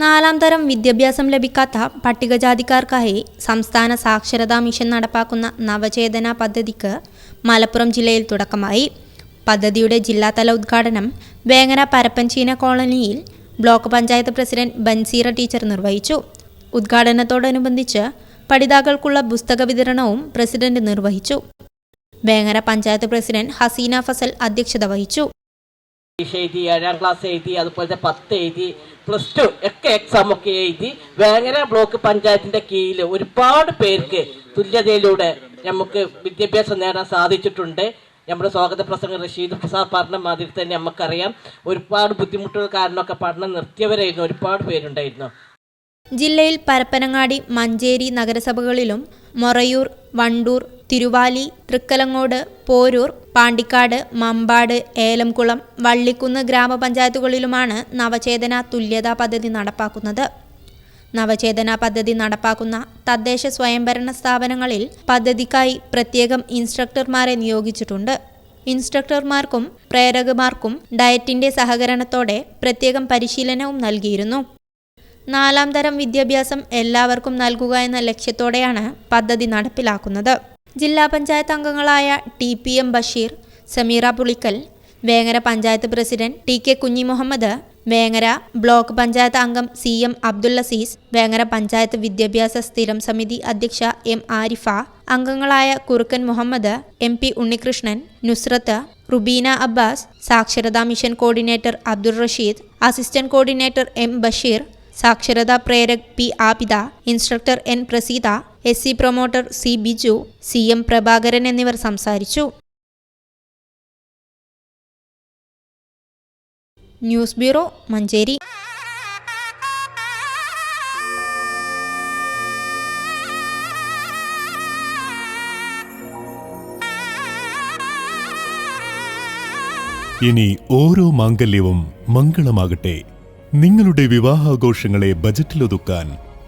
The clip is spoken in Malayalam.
നാലാം തരം വിദ്യാഭ്യാസം ലഭിക്കാത്ത പട്ടികജാതിക്കാർക്കായി സംസ്ഥാന സാക്ഷരതാ മിഷൻ നടപ്പാക്കുന്ന നവചേതന പദ്ധതിക്ക് മലപ്പുറം ജില്ലയിൽ തുടക്കമായി. പദ്ധതിയുടെ ജില്ലാതല ഉദ്ഘാടനം വേങ്ങര പരപ്പൻചീന കോളനിയിൽ block panchayat president Banseera teacher നിർവഹിച്ചു. ഉദ്ഘാടനത്തോടനുബന്ധിച്ച് പഠിതാക്കൾക്കുള്ള പുസ്തക വിതരണവും പ്രസിഡന്റ് നിർവഹിച്ചു. വേങ്ങര പഞ്ചായത്ത് പ്രസിഡന്റ് ഹസീന ഫസൽ അധ്യക്ഷത വഹിച്ചു. പരീക്ഷ എഴുതി ഏഴാം ക്ലാസ് എഴുതി അതുപോലത്തെ പത്ത് എഴുതി പ്ലസ് ടു ഒക്കെ എക്സാം ഒക്കെ എഴുതി വേങ്ങര ബ്ലോക്ക് പഞ്ചായത്തിന്റെ കീഴിൽ ഒരുപാട് പേർക്ക് തുല്യതയിലൂടെ നമുക്ക് വിദ്യാഭ്യാസം നേടാൻ സാധിച്ചിട്ടുണ്ട്. നമ്മുടെ സ്വാഗത പ്രസംഗം റഷീദ് പ്രസാദ് പറഞ്ഞ മാതിരി തന്നെ നമുക്കറിയാം. ഒരുപാട് ബുദ്ധിമുട്ടുകൾ കാരണമൊക്കെ പഠനം നിർത്തിയവരായിരുന്നു. ഒരുപാട് പേരുണ്ടായിരുന്നു. ജില്ലയിൽ പരപ്പനങ്ങാടി മഞ്ചേരി നഗരസഭകളിലും മൊറയൂർ വണ്ടൂർ തിരുവാലി തൃക്കലങ്ങോട് പോരൂർ പാണ്ടിക്കാട് മമ്പാട് ഏലംകുളം വള്ളിക്കുന്ന് ഗ്രാമപഞ്ചായത്തുകളിലുമാണ് നവചേതന തുല്യതാ പദ്ധതി നടപ്പാക്കുന്നത്. നവചേതന പദ്ധതി നടപ്പാക്കുന്ന തദ്ദേശ സ്വയംഭരണ സ്ഥാപനങ്ങളിൽ പദ്ധതിക്കായി പ്രത്യേകം ഇൻസ്ട്രക്ടർമാരെ നിയോഗിച്ചിട്ടുണ്ട്. ഇൻസ്ട്രക്ടർമാർക്കും പ്രേരകമാർക്കും ഡയറ്റിന്റെ സഹകരണത്തോടെ പ്രത്യേകം പരിശീലനവും നൽകിയിരുന്നു. നാലാം തരം വിദ്യാഭ്യാസം എല്ലാവർക്കും നൽകുക എന്ന ലക്ഷ്യത്തോടെയാണ് പദ്ധതി നടപ്പിലാക്കുന്നത്. ജില്ലാ പഞ്ചായത്ത് അംഗങ്ങളായ T P M Basheer Sameera Pulikkal Vengara panchayat president T K Kunhi Muhammad Vengara block panchayat അംഗം സി എം അബ്ദുൽ അസീസ് വേങ്ങര പഞ്ചായത്ത് വിദ്യാഭ്യാസ സ്ഥിരം സമിതി അധ്യക്ഷ എം ആരിഫ അംഗങ്ങളായ കുറുക്കൻ മുഹമ്മദ് എം പി ഉണ്ണികൃഷ്ണൻ നുസ്രത്ത് റുബീന അബ്ബാസ് സാക്ഷരതാ mission coordinator Abdul Rasheed assistant coordinator M Basheer സാക്ഷരതാ പ്രേരക് P Abida instructor N Praseetha S C promoter C Biju C M Prabhakaran എന്നിവർ സംസാരിച്ചു. News bureau Manjeri. ഇനി ഓരോ മാംഗല്യവും മംഗളമാകട്ടെ. നിങ്ങളുടെ വിവാഹാഘോഷങ്ങളെ ബജറ്റിലൊതുക്കാൻ